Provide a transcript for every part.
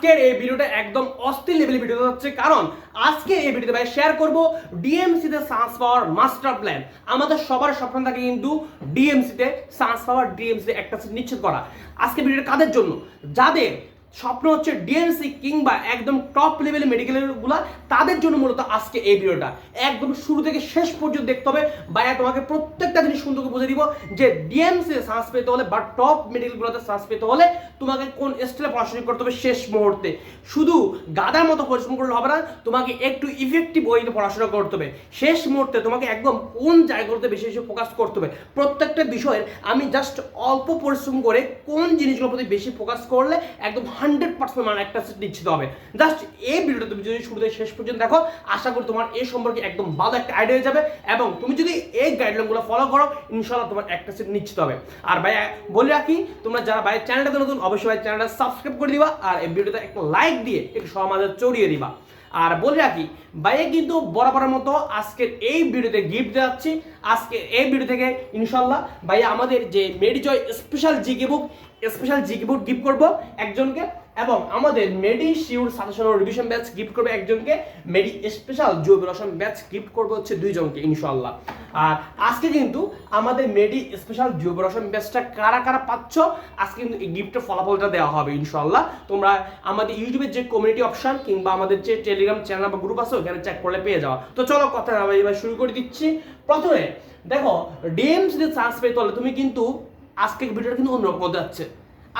আজকের এই ভিডিওটা একদম অস্থির লেভেলের ভিডিও হচ্ছে। কারণ আজকে এই ভিডিওতে ভাই শেয়ার করব ডিএমসি তে সায়েন্স পাওয়ার মাস্টার প্ল্যান আমাদের সবার স্বপ্ন থাকে কিন্তু ডিএমসি তে সায়েন্স পাওয়ার ডিএমসি তে একটা সিট নিশ্চিত করা। আজকে ভিডিওটা কাদের জন্য? যাদের স্বপ্ন হচ্ছে ডিএনসি কিংবা একদম টপ লেভেলের মেডিকেলেরগুলা, তাদের জন্য মূলত আজকে এই ভিডিওটা একদম শুরু থেকে শেষ পর্যন্ত দেখতে হবে। ভাইয়া, তোমাকে প্রত্যেকটা জিনিস সুন্দর করে বুঝে দিব যে ডিএমসি শ্বাস পেতে হলে বা টপ মেডিকেলগুলোতে শ্বাস পেতে হলে তোমাকে কোন স্টেলে পড়াশোনা করতে হবে শেষ মুহূর্তে। শুধু গাদার মতো পরিশ্রম করলে হবে না, তোমাকে একটু ইফেক্টিভ ওয়েতে পড়াশোনা করতে হবে। শেষ মুহূর্তে তোমাকে একদম কোন জায়গাগুলোতে বেশি বেশি ফোকাস করতে হবে। প্রত্যেকটা বিষয়ের আমি জাস্ট অল্প পরিশ্রম করে কোন জিনিসগুলোর প্রতি বেশি ফোকাস করলে একদম হান্ড্রেড পার্সেন্ট মানে একটা সেট নিশ্চিত হবে। জাস্ট এই ভিডিওটা তুমি যদি শুরু থেকে শেষ পর্যন্ত দেখো, আশা করি তোমার এই সম্পর্কে একদম ভালো একটা আইডিয়া হয়ে যাবে এবং তুমি যদি এই গাইডলাইনগুলো ফলো করো ইনশাল্লাহ তোমার একটা সেট নিশ্চিত হবে। আর ভাই বলে রাখি, তোমরা যারা ভাই চ্যানেলটাতে নতুন, অবশ্যই ভাই চ্যানেলটা সাবস্ক্রাইব করে দিবা আর এই ভিডিওতে একটা লাইক দিয়ে একটু সমাজে চড়িয়ে দিবা। আর বলে রাখি, বাইরে কিন্তু বরাবরের মতো আজকের এই ভিডিওতে গিফট দেওয়াচ্ছি আজকে এই ভিডিও থেকে ইনশাল্লাহ বাইরে আমাদের যে Medijoy special GK book special GK book gift করব একজনকে। এবং আমাদের Medi sure suggestion revision batch gift করবে একজনকে। মেডি স্পেশাল জৈব রসন ব্যাচ গিফট করবে হচ্ছে দুইজনকে ইনশাল্লাহ আর আজকে কিন্তু আমাদের মেডি স্পেশাল জৈব রসন ব্যাচটা কারা কারা পাচ্ছ, আজকে কিন্তু এই গিফটের ফলাফলটা দেওয়া হবে ইনশাল্লাহ তোমরা আমাদের ইউটিউবের যে কমিউনিটি অপশন কিংবা আমাদের যে টেলিগ্রাম চ্যানেল বা গ্রুপ আছে, ওখানে চেক করলে পেয়ে যাওয়া তো চলো কথা এবার শুরু করে দিচ্ছি। প্রথমে, দেখো ডিএমসি তে চান্স পেতে হলে তুমি কিন্তু আজকে ভিডিওটা কিন্তু অন্যরকম যাচ্ছে।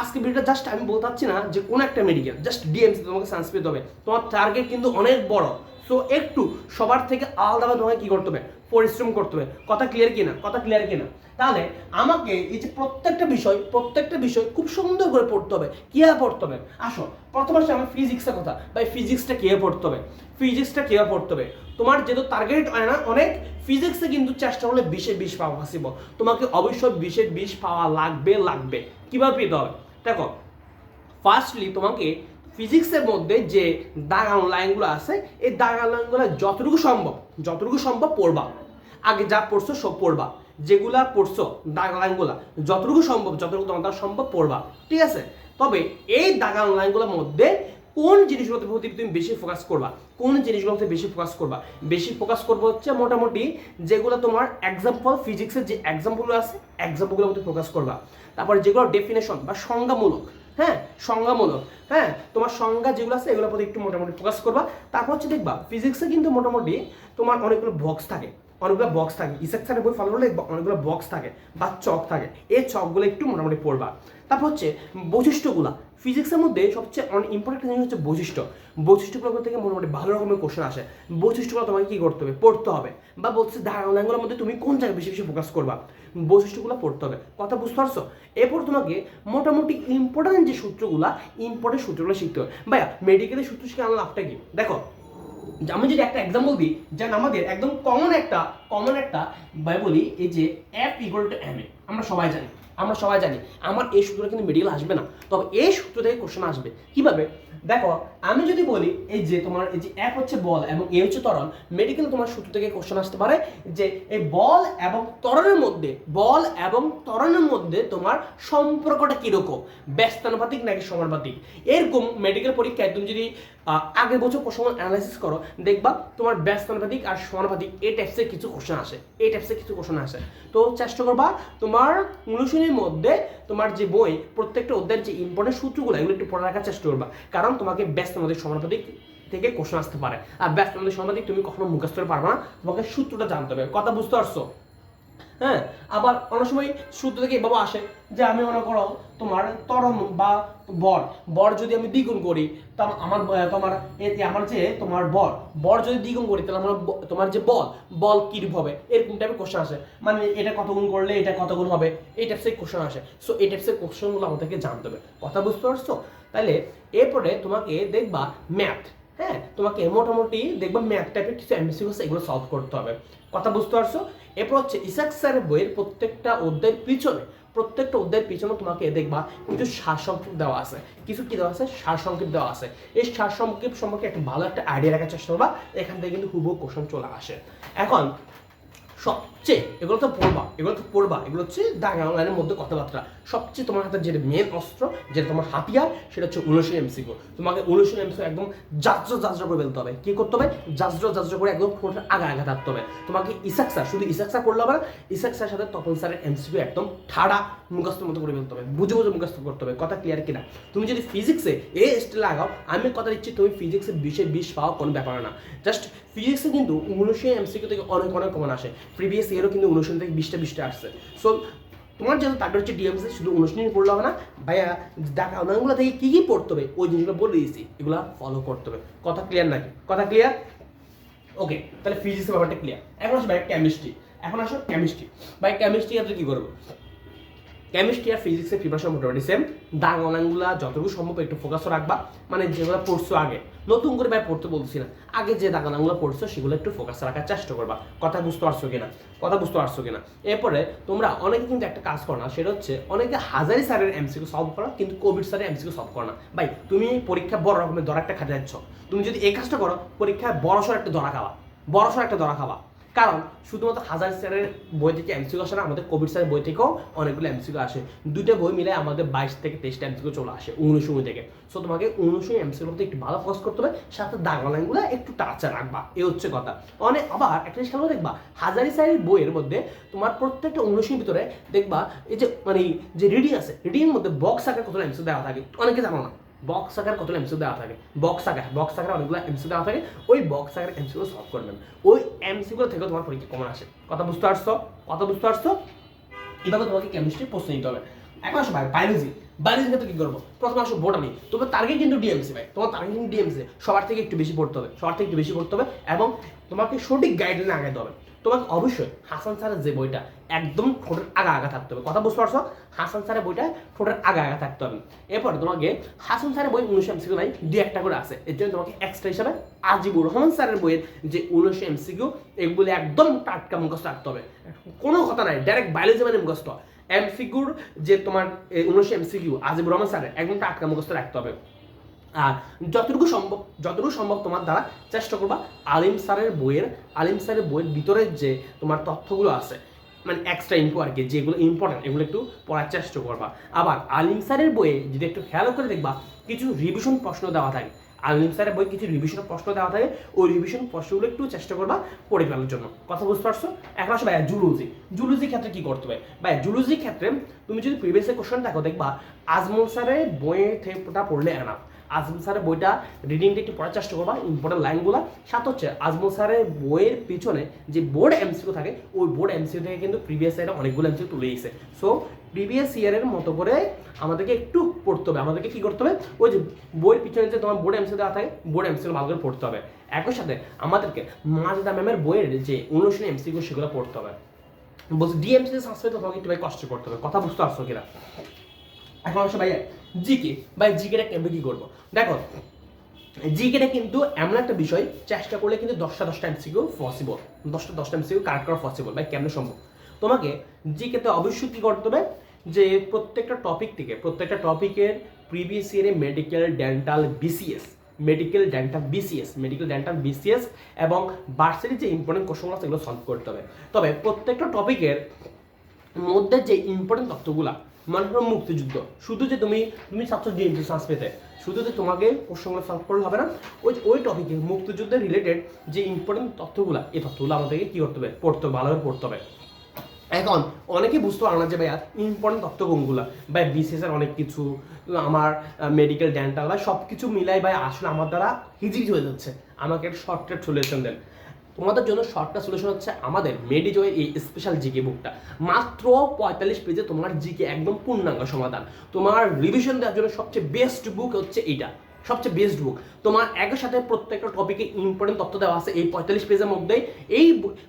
আজকে ভিডিওটা জাস্ট আমি বলতে না যে কোন একটা মেডিকেল জাস্ট ডিএমসি তোমাকে চান্স পেতে হবে। তোমার টার্গেট কিন্তু অনেক বড়। সো একটু সবার থেকে আলাদাভাবে তোমাকে কি করতে হবে? পরিশ্রম করতে হবে। কথা ক্লিয়ার কিনা? কথা ক্লিয়ার কিনা? তাহলে আমাকে এই যে প্রত্যেকটা বিষয় প্রত্যেকটা বিষয় খুব সুন্দর করে পড়তে হবে। কীভাবে পড়তে হবে? আসো, প্রথম আসে আমার ফিজিক্সের কথা। ভাই ফিজিক্সটা কীভাবে পড়তে হবে? ফিজিক্সটা কীভাবে পড়তে হবে? তোমার যেহেতু টার্গেট হয় না, অনেক ফিজিক্সে কিন্তু চেষ্টা করলে বিশে বিশ পাওয়া পসিবল তোমাকে অবশ্যই বিশে বিশ পাওয়া লাগবে লাগবে। কীভাবে পেতে হবে? দেখো ফার্স্টলি তোমাকে ফিজিক্সের মধ্যে যে দাগানো লাইনগুলো আছে, এই দাগানো লাইনগুলো যতটুকু সম্ভব যতটুকু সম্ভব পড়বা। আগে যা পড়ছো সব পড়বা। যেগুলা পড়ছো দাগা লাইনগুলা যতটুকু সম্ভব, যতটুকু তোমার সম্ভব পড়বা। ঠিক আছে? তবে এই দাগানো লাইনগুলোর মধ্যে কোন জিনিসগুলোতে প্রতি তুমি বেশি ফোকাস করবা? কোন জিনিসগুলোতে বেশি ফোকাস করবা? বেশি ফোকাস করব হচ্ছে মোটামুটি যেগুলো তোমার এক্সাম্পল ফিজিক্সের যে এক্সাম্পলগুলো আছে এক্সাম্পলগুলোর মধ্যে ফোকাস করবা। তারপর যেগুলো ডেফিনেশন বা সংজ্ঞামূলক হ্যাঁ? সংজ্ঞামূলক হ্যাঁ? তোমার সংজ্ঞা যেগুলো আছে, এগুলোর প্রতি একটু মোটামুটি ফোকাস করবা। তারপর হচ্ছে দেখবা ফিজিক্সে কিন্তু মোটামুটি তোমার অনেকগুলো বক্স থাকে। অনেকগুলো বক্স থাকে। ইসেক স্যারের বই ফলো করলে অনেকগুলো বক্স থাকে বা চক থাকে। এই চকগুলো একটু মোটামুটি পড়বা। তারপর হচ্ছে বৈশিষ্ট্যগুলা। ফিজিক্সের মধ্যে সবচেয়ে অনেক ইম্পর্টেন্ট জিনিস হচ্ছে বৈশিষ্ট্য। বৈশিষ্ট্যগুলো থেকে মোটামুটি ভালো রকমের কোশ্চেন আসে। বৈশিষ্ট্যগুলো তোমাকে কী করতে হবে? পড়তে হবে। বা বলছে ধারণাগুলোর মধ্যে তুমি কোন জায়গায় বেশি বেশি ফোকাস করবা? বৈশিষ্ট্যগুলো পড়তে হবে। কথা বুঝতে পারছ? এরপর তোমাকে মোটামুটি ইম্পর্টেন্ট যে সূত্রগুলো ইম্পর্টেন্ট সূত্রগুলো শিখতে হবে। ভাইয়া মেডিকেলের সূত্র শিখে আমার লাভটা কি? দেখো আমি যদি একটা এক্সাম্পল দিই, যেন আমাদের একদম কমন একটা কমন একটা বলি, এই যে F equal to M A, আমরা সবাই জানি, আমরা সবাই জানি, আমার এই সূত্রটা কিন্তু মেডিকেল আসবে না, তবে এই সূত্র থেকে কোশ্চেন আসবে। কীভাবে? দেখো, আমি যদি বলি, এই যে তোমার, এই যে এক হচ্ছে বল এবং এ হচ্ছে ত্বরণ মেডিকেল তোমার সূত্র থেকে কোশ্চেন আসতে পারে যে এই বল এবং ত্বরণের মধ্যে, বল এবং ত্বরণের মধ্যে তোমার সম্পর্কটা কীরকম? ব্যস্তানুপাতিক নাকি সমানুপাতিক? এরকম মেডিকেল পরীক্ষায় তুমি যদি আগের বছর কোশ্চেন অ্যানালাইসিস করো, দেখবা তোমার ব্যস্তানুপাতিক আর সমানুপাতিক, এই টাইপসের কিছু কোশ্চেন আসে, এই টাইপসের কিছু কোশ্চেন আসে। তো চেষ্টা করবা তোমার অনুশীলনীর মধ্যে তোমার যে বই, প্রত্যেকটা অধ্যায়ের যে ইম্পর্টেন্ট সূত্রগুলো, এগুলো একটু পড়ে রাখার চেষ্টা করবা। কারণ তোমাকে ব্যস্তানুপাতিক সমানুপাতিক থেকে কোশ্চেন আসতে পারে। আর ব্যস্তানুপাতিক সমানুপাতিক তুমি কখনো মুখস্থ করে পারবে না, তোমাকে সূত্রটা জানতে হবে। কথা বুঝতে পারছ? হ্যাঁ? আবার অনেক সময় সূত্র থেকে এভাবে আসে যে আমি মনে করো তোমার তরণ বা বর বর যদি আমি দ্বিগুণ করি তাহলে আমার তোমার এতে আমার যে তোমার বর বর যদি দ্বিগুণ করি, তাহলে আমার তোমার যে বল বল কিরূপ হবে? এরকম টাইপের কোশ্চেন আসে। মানে এটা কত গুণ করলে এটা কত গুণ হবে? এই টাইপসের কোশ্চেন আসে। সো এই টাইপসের কোশ্চেনগুলো আমাদেরকে জানতে হবে। কথা বুঝতে পারছ? তাহলে এরপরে তোমাকে দেখবা ম্যাথ হ্যাঁ? তোমাকে মোটামুটি দেখবা ম্যাথ টাইপের কিছু এমসিকিউ এগুলো সলভ করতে হবে। কথা বুঝতে পারছ? এরপর হচ্ছে ইসাক স্যারের বইয়ের প্রত্যেকটা অধ্যায়ের পিছনে, প্রত্যেকটা অধ্যায়ের পিছনে তোমাকে দেখবা কিছু সারসংক্ষেপ দেওয়া আছে। কিছু কি দেওয়া আছে? সারসংক্ষেপ দেওয়া আছে। এই সারসংক্ষেপ সম্পর্কে একটা ভালো একটা আইডিয়া রাখার চেষ্টা করবা, এখান থেকে কিন্তু হুবহু কোশ্চেন চলে আসে। এখন সবচেয়ে, এগুলো তো পড়বা, এগুলো তো পড়বা, এগুলো হচ্ছে দাঙ্গা লাইনের মধ্যে কথাবার্তা। সবচেয়ে তোমার হাতে যেটা মেন অস্ত্র, যেটা তোমার হাতিয়ার, সেটা হচ্ছে উনশো এমসিকিউ। তোমাকে উনশো এমসিকিউ একদম জাজ্র জাজ্র করে ফেলতে হবে। কি করতে হবে? জাজ্র জাজ্র করে একদম ঠোঁটের আগা আগা থাকতে হবে। তোমাকে ইসাক স্যার, শুধু ইসাক স্যার হবে না, ইসাক স্যার সাথে তপন স্যারের এমসিকিউ একদম ঠাড়া মুখস্থের মতো করে ফেলতে হবে। বুঝে বুঝে মুখস্থ করতে হবে। কথা ক্লিয়ার কিনা? তুমি যদি ফিজিক্সে এ স্টেলে লাগাও, আমি কথা দিচ্ছি, তুমি ফিজিক্সে বিশে বিশ পাওয়া কোনো ব্যাপার না। জাস্ট ফিজিক্সে কিন্তু উনিশে এমসিকিউ থেকে অনেক অনেক কমন আসে। প্রিভিয়াস ইয়ারও কিন্তু উনিশ থেকে বিশটা বিশটা আসছে। সো তোমার যেহেতু তাদের হচ্ছে ডিএমসি শুধু অনুশীলনী পড়লে হবে না, ভাইয়া দেখা অন্যান্যগুলো থেকে কী কী পড়তে হবে, ওই জিনিসগুলো বলে দিয়েছি, এগুলো ফলো করতে হবে। কথা ক্লিয়ার নাকি? কথা ক্লিয়ার ওকে তাহলে ফিজিক্সের ব্যাপারটা ক্লিয়ার এখন আসো ভাই কেমিস্ট্রি এখন আসো কেমিস্ট্রি ভাই কেমিস্ট্রি আপনি কী করব কেমিস্ট্রি আর ফিজিক্সের প্রিপারেশন মোটামুটি সেম দাগ অনাগুলো যতটুকু সম্ভব একটু ফোকাস রাখবা। মানে যেগুলো পড়ছো আগে। নতুন করে ভাই পড়তে বলছি না। আগে যে দাগ অনাগুলো পড়ছো, সেগুলো একটু ফোকাস রাখার চেষ্টা করবা। কথা বুঝতে পারছ কিনা? কথা বুঝতে পারছ কিনা? এরপরে তোমরা অনেকে কিন্তু একটা কাজ করো না, সেটা হচ্ছে অনেকে হাজারি স্যারের এমসিকিউ সলভ করো, কিন্তু কোভিড স্যারের এমসিকিউ সলভ করো না। ভাই, তুমি পরীক্ষা বড় রকমের ধরা একটা খাতে যাচ্ছ তুমি যদি এই কাজটা করো, পরীক্ষায় বড়সড় একটা ধরা খাওয়া বড়সড় একটা ধরা খাওয়া কারণ শুধুমাত্র হাজার স্যারের বই থেকে এমসিকিউ আসে না, আমাদের কোভিড স্যারের বই থেকেও অনেকগুলো এমসিকিউ আসে। দুটো বই মিলে আমাদের বাইশ থেকে তেইশটা এমসিকিউ চলে আসে উনিশশো থেকে। সো তোমাকে উনিশশো এমসিকিউ মধ্যে একটু ভালো ফোকাস করতে হবে, সাথে দাগা লাইনগুলো একটু টাচে রাখবা, এ হচ্ছে কথা। অনেক আবার একটা জিনিস খেলো দেখবা, হাজারি স্যারের বইয়ের মধ্যে তোমার প্রত্যেকটা উনিশের ভিতরে দেখবা, এই যে মানে যে রিডিং আছে রিডিং এর মধ্যে বক্স আকার কতগুলো এমসিকিউ দেওয়া থাকে, অনেকে জানো না। বক্স আকার কত এমসিকিউ দেওয়া থাকে? বক্স আকার বক্স আকার অনেকগুলো এমসিকিউ দেওয়া থাকে। ওই বক্স আকার এমসিকিউ সলভ করবেন ওই এমসিকিউ থেকে তোমার পরীক্ষা কমন আসে? কথা বুঝতে পারছ? কথা বুঝতে পারছ? এভাবে তোমাকে কেমিস্ট্রি প্রশ্ন নিতে হবে। এখন আসো ভাই বায়োলজি বায়োলজি ক্ষেত্রে কি করব? প্রথমে আসো বোটানি তোমার টার্গেট কিন্তু ডিএমসি ভাই। তোমার টার্গেট কিন্তু ডিএমসি সবার থেকে একটু বেশি পড়তে হবে। সবার থেকে একটু বেশি পড়তে হবে এবং তোমাকে সঠিক গাইডলাইন আগাইতে হবে। তোমাকে অবশ্যই হাসান স্যারের যে বইটা একদম ঠোঁটের আগা আগা থাকতে হবে। কথা বুঝতে পারছ? হাসান স্যারের বইটা ঠোঁটের আগা আগা থাকতে হবে। এরপর তোমাকে হাসান স্যারের বই উনিশশো এমসিকিউ নাই, দু একটা করে আছে। এর জন্য তোমাকে এক্সট্রা হিসাবে আজিবুর রহমান স্যারের বইয়ের যে উনিশশো এমসিকিউ, এগুলো একদম টাটকা মুখস্থ রাখতে হবে। কোনো কথা নাই ডাইরেক্ট বায়োলজি মানে মুখস্থ। এমসিকিউর যে তোমার উনিশশো এমসিকিউ আজিবুর রহমান স্যারের, একদম টাটকা মুখস্থ রাখতে হবে। আর যতটুকু সম্ভব যতটুকু সম্ভব তোমার দ্বারা চেষ্টা করবা আলিম স্যারের বইয়ের, আলিম স্যারের বইয়ের ভিতরে যে তোমার তথ্যগুলো আছে মানে এক্সট্রা ইম্পো আর কি, যেগুলো ইম্পর্টেন্ট এগুলো একটু পড়ার চেষ্টা করবা। আবার আলিম স্যারের বইয়ে যদি একটু খেয়াল করে দেখবা, কিছু রিভিশন প্রশ্ন দেওয়া থাকে। আলিম স্যারের বই কিছু রিভিশন প্রশ্ন দেওয়া থাকে, ওই রিভিশন প্রশ্নগুলো একটু চেষ্টা করবা পড়ে ফেলার জন্য। কথা বুঝতে পারছ? এখন আসো ভাইয়া জুলুজি জুলুজি ক্ষেত্রে কি করতে হবে? ভাই জুলুজি ক্ষেত্রে তুমি যদি প্রিভিয়াস কোশ্চেন দেখো, দেখবা আজমল স্যারের বইয়ে পড়লে এনাফ। আজমল স্যারের বইটা রিডিংটা একটু পড়ার চেষ্টা করবা ইম্পর্টেন্ট লাইনগুলো সাথে হচ্ছে আজমল স্যারের বইয়ের পিছনে যে বোর্ড এমসিকিউ থাকে, ওই বোর্ড এমসিকিউ থেকে কিন্তু প্রিভিয়াস ইয়ারে অনেকগুলো এমসিকিউ তুলে দিয়েছে। সো প্রিভিয়াস ইয়ারের মতো করে আমাদেরকে একটু পড়তে হবে। আমাদেরকে কি করতে হবে? ওই যে বইয়ের পিছনে যে তোমার বোর্ড এমসিকিউ দেওয়া থাকে বোর্ড এমসিকিউ ভালো করে পড়তে হবে। একই সাথে আমাদেরকে মাজদা ম্যামের বইয়ের যে অনুশীলন এমসিকিউ সেগুলো পড়তে হবে। বলছি ডিএমসি সংস্কৃত তোমাকে একটু ভাই কষ্ট করতে হবে। কথা বুঝতে পারছ কিনা? এখন অবশ্য ভাই জিকে ভাই জিকেটা কেমন কি করব? দেখো জিকেটা কিন্তু এমন একটা বিষয়, চেষ্টা করলে কিন্তু দশটা দশটা এমসিকিউ পসিবল দশটা দশটা এমসিকিউ কারেক্ট করা পসিবল ভাই কেমন সম্ভব? তোমাকে জিকেতে অবশ্যই কী করতে হবে, যে প্রত্যেকটা টপিক থেকে, প্রত্যেকটা টপিকের প্রিভিয়াস ইয়ারে medical dental BCS medical dental BCS medical dental BCS এবং বার্সের যে ইম্পর্টেন্ট কোশ্চেনগুলো সেগুলো সলভ করতে হবে। তবে প্রত্যেকটা টপিকের মধ্যে যে ইম্পর্টেন্ট তথ্যগুলা মনে করো মুক্তিযুদ্ধ। শুধু যে তুমি তুমি ছাত্র ডিএমসি সায়েন্স পেতে। শুধু যে তোমাকে প্রশ্নগুলো সলভ করলে হবে না। ওই ওই টপিকে মুক্তিযুদ্ধের রিলেটেড যে ইম্পর্টেন্ট তথ্যগুলা, এই তথ্যগুলো আমাদেরকে কী করতে হবে? পড়তে হবে, ভালোভাবে পড়তে হবে। এখন, অনেকে বুঝতে পারে না যে ভাইয়া ইম্পর্টেন্ট তথ্য কোনগুলো? ভাই বিসিএস এর অনেক কিছু, আমার মেডিকেল ডেন্টাল বা সব কিছু মিলাই ভাই, আসলে আমার দ্বারা হিজিজ হয়ে যাচ্ছে। আমাকে একটা শর্টকাট সলিউশন দেন। তোমাদের জন্য শর্টটা সলিউশন হচ্ছে আমাদের মেডিজয়ের এই স্পেশাল জিকে বুকটা মাত্র পঁয়তাল্লিশ পেজে তোমার জিকে একদম পূর্ণাঙ্গ সমাধান। তোমার রিভিশন দেওয়ার জন্য সবচেয়ে বেস্ট বুক হচ্ছে এইটা। সবচেয়ে বেস্ট বুক তোমার একই সাথে প্রত্যেকটা টপিকে ইম্পর্টেন্ট তথ্য দেওয়া আছে এই পঁয়তাল্লিশ পেজের মধ্যে। এই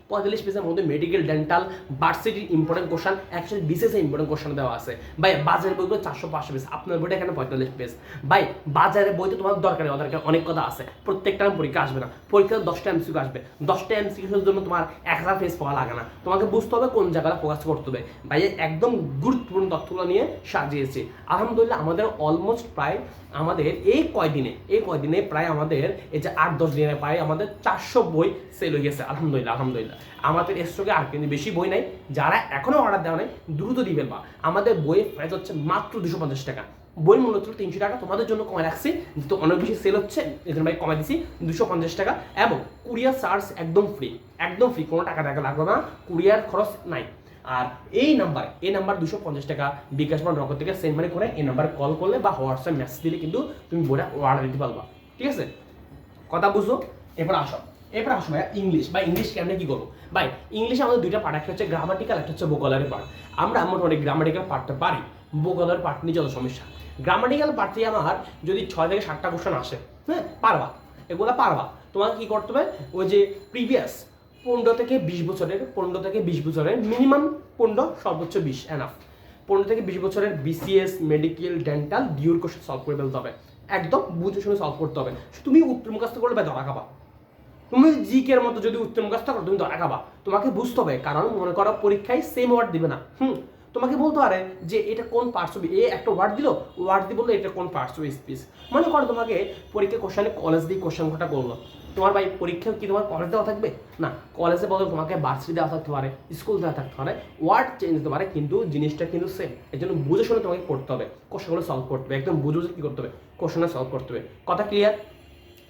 পঁয়তাল্লিশ পেজের মধ্যে মেডিকেল ডেন্টাল ভার্সিটির ইম্পর্টেন্ট কোশ্চান একসাথে বিশেষ ইম্পর্টেন্ট কোশ্চান দেওয়া আছে। ভাই, বাজারের বইগুলো চারশো পাঁচশো পেজ আপনার বইটা এখানে পঁয়তাল্লিশ পেজ ভাই, বাজারের বইতে তোমার দরকারি দরকার অনেক কথা আছে। প্রত্যেকটা পরীক্ষা আসবে না। পরীক্ষাতে দশটা এমসিকিউ আসবে। দশটা এমসিকিউর জন্য তোমার এক হাজার পেজ পাওয়া লাগে না। তোমাকে বুঝতে হবে কোন জায়গাটা ফোকাস করতে হবে। ভাই, একদম গুরুত্বপূর্ণ তথ্যগুলো নিয়ে সাজিয়েছি। আলহামদুলিল্লাহ, আমাদের অলমোস্ট প্রায় আমাদের এই কয়দিনে এই কয়দিনে প্রায় আমাদের এই যে আট, দশ দিনে প্রায় আমাদের চারশো বই সেল হয়ে গেছে। আলহামদুলিল্লাহ আলহামদুলিল্লাহ। আমাদের স্টকে আর কিন্তু বেশি বই নাই। যারা এখনও অর্ডার দেওয়া নাই, দ্রুত দিবেন বা। আমাদের বইয়ের প্রাইস হচ্ছে মাত্র দুশো পঞ্চাশ টাকা। বই মূল্য ছিল তিনশো টাকা। তোমাদের জন্য কমে রাখছি, যেহেতু অনেক বেশি সেল হচ্ছে, এই জন্য ভাই কমে দিছি, দুশো পঞ্চাশ টাকা। এবং কুরিয়ার চার্জ একদম ফ্রি একদম ফ্রি কোনো টাকা টাকা লাগবে না। কুরিয়ার খরচ নাই। আর এই নাম্বার এই নাম্বার দুশো পঞ্চাশ টাকা বিকাশ বা নগদ থেকে সেন্ড মানি করে এই নাম্বারে কল করলে বা হোয়াটসঅ্যাপ মেসেজ দিলে কিন্তু তুমি বইটা অর্ডার দিতে পারবা। ঠিক আছে? কথা বুঝো এবার আসো। এবার আসো ভাই ইংলিশ বা ইংলিশ কেমনে কি করব? ভাই ইংলিশে আমাদের দুইটা পার্ট একটা হচ্ছে গ্রামাটিক্যাল একটা হচ্ছে ভোকালারের পার্ট আমরা মোটামুটি গ্রামাটিক্যাল পার্টটা পারি ভোকালার পার্ট নিয়ে যত সমস্যা। গ্রামাটিক্যাল পার্ট আমার যদি ছয় থেকে সাতটা কোশ্চেন আসে হ্যাঁ পারবা। এগুলো পারবা। তোমাকে কি করতে হবে? ওই যে প্রিভিয়াস পনেরো থেকে বিশ বছরের, পনেরো থেকে বিশ বছরের মিনিমাম পনেরো, সর্বোচ্চ বিশ এনাফ পনেরো থেকে বিশ বছরের বিসিএস মেডিকেল ডেন্টাল ডিউর কোশ্চেন সলভ করে ফেলতে হবে। একদম বুঝে শুনে সলভ করতে হবে। তুমি উত্তর মুখস্থ করলে ভাই ধরা খাবা। তুমি জিকের মতো যদি উত্তর মুখস্থ করো, তুমি ধরা খাবা। তোমাকে বুঝতে হবে, কারণ মনে করো পরীক্ষায় সেম ওয়ার্ড দিবে না। হুম, তোমাকে বলতে পারে যে এটা কোন পার্টস এ একটা ওয়ার্ড দিল ওয়ার্ড দিয়ে বলল এটা কোন পার্টস অফ মনে করো তোমাকে পরীক্ষা কোশ্চেনে কলেজ দিয়ে কোশ্চেন ঘটা করল। তোমার ভাই পরীক্ষা কি তোমার কলেজ দেওয়া থাকবে? না কলেজে বদল তোমাকে ভার্সিটি দেওয়া থাকতে পারে স্কুল দেওয়া থাকতে পারে ওয়ার্ড চেঞ্জ হতে পারে, কিন্তু জিনিসটা কিন্তু সেম এর জন্য বুঝে শুনে তোমাকে পড়তে হবে। কোশ্চেনগুলো সলভ করতে হবে। একদম বুঝে বুঝে কি করতে হবে? কোশ্চেনটা সলভ করতে হবে। কথা ক্লিয়ার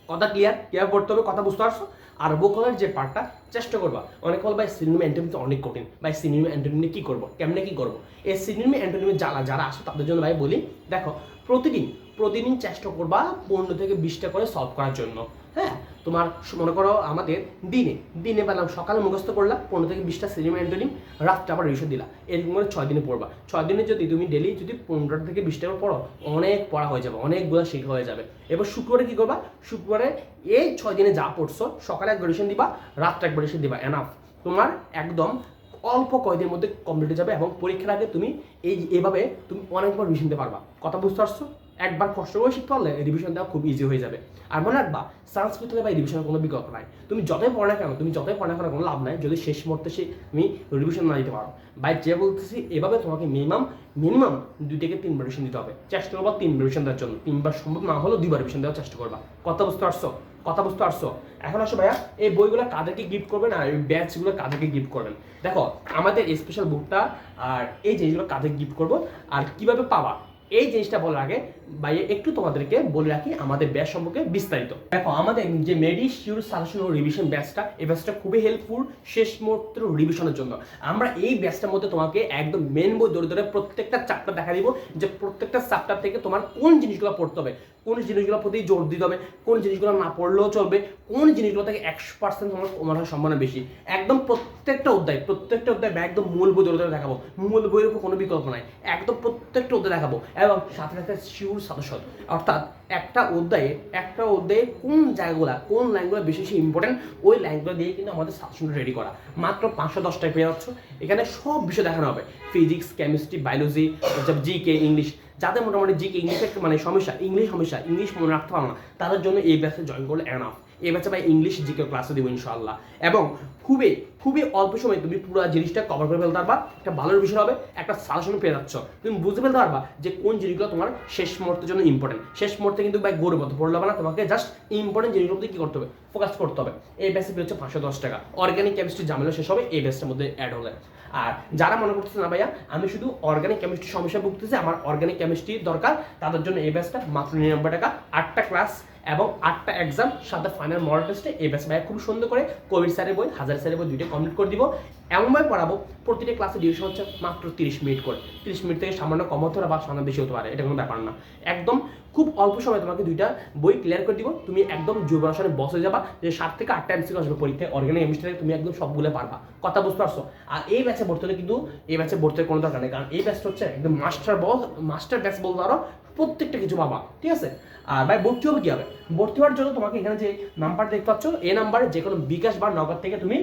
কথা ক্লিয়ার ক্লিয়ার পড়তে হবে? কথা বুঝতে পারছ? আর বোকলের যে পার্টটা চেষ্টা করবা। অনেক বল, ভাই সিনেমা অ্যান্টোনিমি তো অনেক কঠিন। ভাই সিনেমা অ্যান্টোনিমি কি করব? কেমনে কী করব? এই সিনেমা অ্যান্টোনিমি যারা যারা আসো, তাদের জন্য ভাই বলি, দেখো, প্রতিদিন প্রতিদিন চেষ্টা করবা পনেরো থেকে বিশটা করে সলভ করার জন্য। হ্যাঁ? তোমার মনে করো আমাদের দিনে দিনে পেলাম সকালে মুখস্থ করলাম পনেরো থেকে বিশটা সিনেমা অ্যান্টোনিম রাতটা আবার রিভিশন দিলা। এরকম করে ছয় দিনে পড়বা। ছয় দিনে যদি তুমি ডেলি যদি পনেরোটা থেকে বিশটা পড়ো, অনেক পড়া হয়ে যাবে, অনেকগুলো শেখা হয়ে যাবে। এবার শুক্রবারে কি করবা? শুক্রবারে এই ছয় দিনে যা পড়ছো, সকালে একবার রিভিশন দিবা, রাতটা একবার রিভিশন দিবা এনাফ তোমার একদম অল্প কয়দিনের মধ্যে কমপ্লিট হয়ে যাবে এবং পরীক্ষার আগে তুমি এই, এভাবে তুমি অনেকবার রিভিশন দিতে পারবা। কথা বুঝতে পারছ? একবার কষ্ট করে শিখতে পারলে রিভিশন দেওয়া খুব ইজি হয়ে যাবে। আর মনে রাখবা সংস্কৃত বা রিভিশনের কোনো বিকল্প নাই। তুমি যতই পড়া কেন, তুমি যতই পড়া কেন কোনো লাভ নাই, যদি শেষ মুহূর্তে সে তুমি রিভিশন না দিতে পারো। বাই যে বলতেছি, এভাবে তোমাকে মিনিমাম মিনিমাম দুই থেকে তিনবার রিভিশন দিতে হবে। চেষ্টা করবা তিন রিভিশন দেওয়ার জন্য। তিনবার সম্ভব না হলেও দুইবার রিভিশন দেওয়ার চেষ্টা করবা। কথা বুঝতে পারছ? কথা বুঝতে পারছ? এখন আসো ভাইয়া, এই বইগুলো কাদেরকে গিফট করবেন আর এই ব্যাচগুলো কাদেরকে গিফট করবেন? দেখো, আমাদের স্পেশাল বুকটা আর এই জিনিসগুলো কাদের গিফট করব? আর কীভাবে পাওয়া এই জিনিসটা বলার আগে ভাইয়া একটু তোমাদেরকে বলে রাখি আমাদের ব্যাচ সম্পর্কে বিস্তারিত। দেখো, আমাদের যে মেডি শিওর সাজেশন রিভিশন ব্যাচটা এই ব্যাচটা খুবই হেল্পফুল শেষ মুহূর্ত রিভিশনের জন্য। আমরা এই ব্যাচটার মধ্যে তোমাকে একদম মেন বই ধরে ধরে প্রত্যেকটা চাপটা দেখা দিব যে প্রত্যেকটা চাপ্টার থেকে তোমার কোন জিনিসগুলো পড়তে হবে। কোন জিনিসগুলোর প্রতি জোর দিতে হবে, কোন জিনিসগুলো না পড়লেও চলবে, কোন জিনিসগুলো থেকে একশো পার্সেন্ট তোমার তোমার সম্ভাবনা বেশি। একদম প্রত্যেকটা অধ্যায় প্রত্যেকটা অধ্যায় একদম মূল বই ধরে দেখাবো। মূল বইয়ের উপর কোনো বিকল্প নাই। একদম প্রত্যেকটা অধ্যায় দেখাবো। এবং সাথে সাথে শিউর সাদস্যত অর্থাৎ একটা অধ্যায়ে একটা অধ্যায়ে কোন জায়গাগুলো, কোন লাইনগুলো বেশি বেশি ইম্পর্টেন্ট ওই লাইনগুলো দিয়ে কিন্তু আমাদের সাজেশনটা রেডি করা। মাত্র পাঁচশো দশটায় পেয়ে যাচ্ছ। এখানে সব বিষয় দেখানো হবে। Physics chemistry biology GK English যাদের মোটামুটি জিকে ইংলিশের মানে সমস্যা ইংলিশ সমস্যা ইংলিশ মনে রাখতে পারো না, তাদের জন্য এই ব্যাচে জয়েন করলে এনাফ এই ব্যাচে ভাই ইংলিশ জিকে ক্লাসে দিব ইনশাল্লাহ এবং খুবই খুবই অল্প সময় তুমি পুরো জিনিসটা কভার করে ফেলতে পারবা। একটা ভালো বিষয় হবে, একটা সাজেশন পেয়ে যাচ্ছ। তুমি বুঝতে ফেলতে পারবা যে কোন জিনিসগুলো তোমার শেষ মুহূর্তের জন্য ইম্পর্টেন্ট শেষ মুহূর্তে কিন্তু ভাই গৌরব পড়লে না। তোমাকে জাস্ট ইম্পর্টেন্ট জিনিসগুলো কি করতে হবে? ফোকাস করতে হবে। এই ব্যাচে হচ্ছে পাঁচশো দশ টাকা। অর্গানিক কেমিস্ট্রি জামেলা শেষ হবে, এই ব্যাচটার মধ্যে অ্যাড হলে। আর যারা মনে করতেছে না ভাইয়া, আমি শুধু অর্গানিক কেমিস্ট্রি সমস্যা ভুগতেছি, আমার অর্গানিক কেমিস্ট্রি দরকার, তাদের জন্য এই ব্যাচটা মাত্র নিরানব্বই টাকা। আটটা ক্লাস এবং আটটা এক্সাম সাথে ফাইনাল মডেল টেস্টে এই ব্যাচ ভাইয়া খুব সুন্দর করে কোভিড স্যারের বই, হাজার স্যারের বই দুইটা কমপ্লিট করে দিব। এমনভাবে পড়াবো, প্রতিটা ক্লাসে ডিউরেশন হচ্ছে মাত্র তিরিশ মিনিট করে। তিরিশ মিনিট থেকে সামান্য কম হতে বা সামান্য বেশি হতে পারে, এটা কোনো ব্যাপার না। একদম খুব অল্প সময় তোমাকে দুইটা বই ক্লিয়ার করে দিব। তুমি একদম যুবরাসনে বসে যাবা, যে সাত থেকে আটটা এমসি আসবে পরীক্ষায় অর্গানিক এমসিটাকে তুমি একদম সবগুলো পারবা। কথা বুঝতে পারছ? আর এই ব্যাচে ভর্তি হলে কিন্তু, এই ব্যাচে ভর্তি কোনো দরকার নেই, কারণ এই ব্যাচটা হচ্ছে একদম মাস্টার বস মাস্টার ব্যাচ বলতে পারো, প্রত্যেকটা কিছু পাবা, ঠিক আছে? আর ভাই, ভর্তি হবে কি হবে ভর্তি হওয়ার জন্য তোমাকে এখানে যে নাম্বার দেখতে পাচ্ছ এই নাম্বারে যে কোনো বিকাশ বা নগদ থেকে তুমি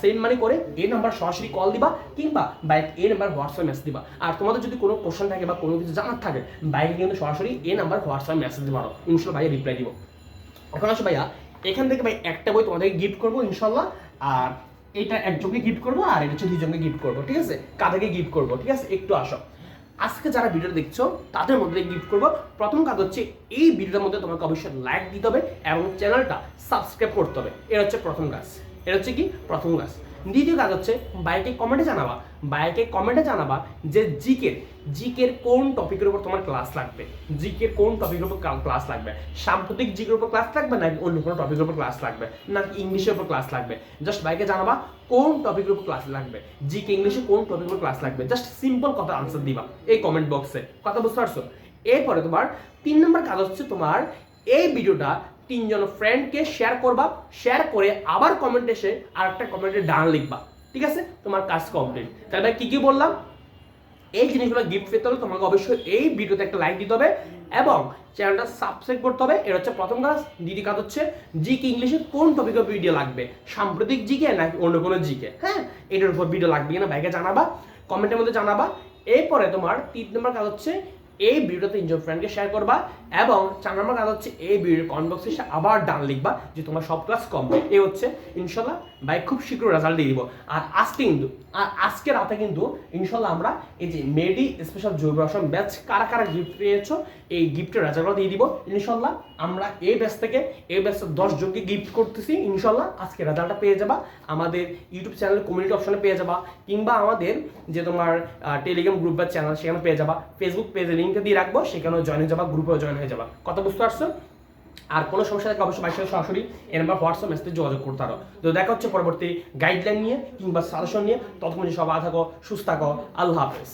সেন্ড মানি করে এই নাম্বার সরাসরি কল দিবা, কিংবা বাইক এই নাম্বার হোয়াটসঅ্যাপ মেসেজ দিবা। আর তোমাদের যদি কোনো কোশ্চেন থাকে বা কোনো কিছু জানার থাকে বাইকে কিন্তু সরাসরি এই নাম্বার হোয়াটসঅ্যাপ মেসেজ পারো। ইনশাল্লাহ ভাইয়া রিপ্লাই দিব। এখন আসো ভাইয়া, এখান থেকে ভাই একটা বই তোমাদেরকে গিফট করব ইনশাল্লাহ। আর এটা একজনকে গিফট করব, আর এটা হচ্ছে দুজনকে গিফট করব, ঠিক আছে? কাদেরকে গিফট করব, ঠিক আছে? একটু আসো। আজকে যারা ভিডিও দেখছ, তাদের মধ্যে গিফট করব। প্রথম কাজ হচ্ছে, এই ভিডিওটার মধ্যে তোমাকে অবশ্যই লাইক দিতে হবে এবং চ্যানেলটা সাবস্ক্রাইব করতে হবে। এটা হচ্ছে প্রথম কাজ। এটা হচ্ছে কি? প্রথম কাজ। দ্বিতীয় কাজ হচ্ছে বাইকে কমেন্টে জানাবা। বাইকে কমেন্টে জানাবা যে জিকের জিকের কোন টপিকের উপর তোমার ক্লাস লাগবে? জিকের কোন টপিকের উপর ক্লাস লাগবে? সাম্প্রতিক জিকের উপর ক্লাস লাগবে নাকি অন্য কোনো টপিকের উপর ক্লাস লাগবে? নাকি ইংলিশের উপর ক্লাস লাগবে? জাস্ট বাইকে জানাবা কোন টপিকের উপর ক্লাস লাগবে? জিকে ইংলিশে কোন টপিকের উপর ক্লাস লাগবে? জাস্ট সিম্পল কথা আনসার দিবা এই কমেন্ট বক্সে কথা বুঝতে পারছ? এরপরে তোমার তিন নম্বর কাজ হচ্ছে তোমার এই ভিডিওটা তিনজন ফ্রেন্ডকে শেয়ার করবা শেয়ার করে আবার কমেন্ট এসে আর একটা কমেন্টে ডান লিখবা। ঠিক আছে? তোমার কাজ কমপ্লিট তাহলে ভাই কি কি বললাম? এই জিনিসগুলো গিফট পেতে হলে তোমাকে অবশ্যই এই ভিডিওতে একটা লাইক দিতে হবে এবং চ্যানেলটা সাবস্ক্রাইব করতে হবে। এটা হচ্ছে প্রথম কাজ। দ্বিতীয় কাজ হচ্ছে জিকে ইংলিশে কোন টপিকের ভিডিও লাগবে? সাম্প্রতিক জিকে নাকি অন্য কোনো জিকে হ্যাঁ? এটার উপর ভিডিও লাগবে কিনা? ভাইকে জানাবা কমেন্টের মধ্যে জানাবা। এরপরে তোমার তিন নম্বর কাজ হচ্ছে এই ভিডিওতে তিনজন ফ্রেন্ডকে শেয়ার করবা এবং চার নম্বর কাজ হচ্ছে এই ভিডিওর কমেন্ট বক্সে এসে আবার ডান লিখবা যে তোমার সব ক্লাস কমপ্লিট এই হচ্ছে ইনশাল্লাহ ভাই খুব শীঘ্র রেজাল্ট দিয়ে দিব। আর আজকে কিন্তু, আর আজকে রাতে কিন্তু ইনশাল্লাহ আমরা এই যে মেডি স্পেশাল জৈব রসম ব্যাচ কারা কারা গিফট পেয়েছ, এই গিফটের রেজাল্টও দিয়ে দিব। ইনশাল্লাহ আমরা এই ব্যাচ থেকে এই ব্যাচে দশ জনকে গিফট করতেছি। ইনশাল্লাহ আজকে রেজাল্টটা পেয়ে যাবা। আমাদের ইউটিউব চ্যানেল কমিউনিটি অপশনে পেয়ে যাবা। কিংবা আমাদের যে তোমার টেলিগ্রাম গ্রুপ বা চ্যানেল সেখানে পেয়ে যাবা। ফেসবুক পেজে লিঙ্কটা দিয়ে রাখব, সেখানেও জয়েন হয়ে যাবা গ্রুপেও জয়েন হয়ে যাবা। কথা বুঝতে পারছ আর কোনো সমস্যা থাকলে অবশ্যই বাইশ সরাসরি এ নাম্বার হোয়াটসঅ্যাপ মেসেজে যোগাযোগ করতে পারো। তো দেখা হচ্ছে পরবর্তী গাইডলাইন নিয়ে কিংবা সাজেশন নিয়ে। ততক্ষণ সবাই থাকো, সুস্থ থাকো, আল্লাহ হাফেজ।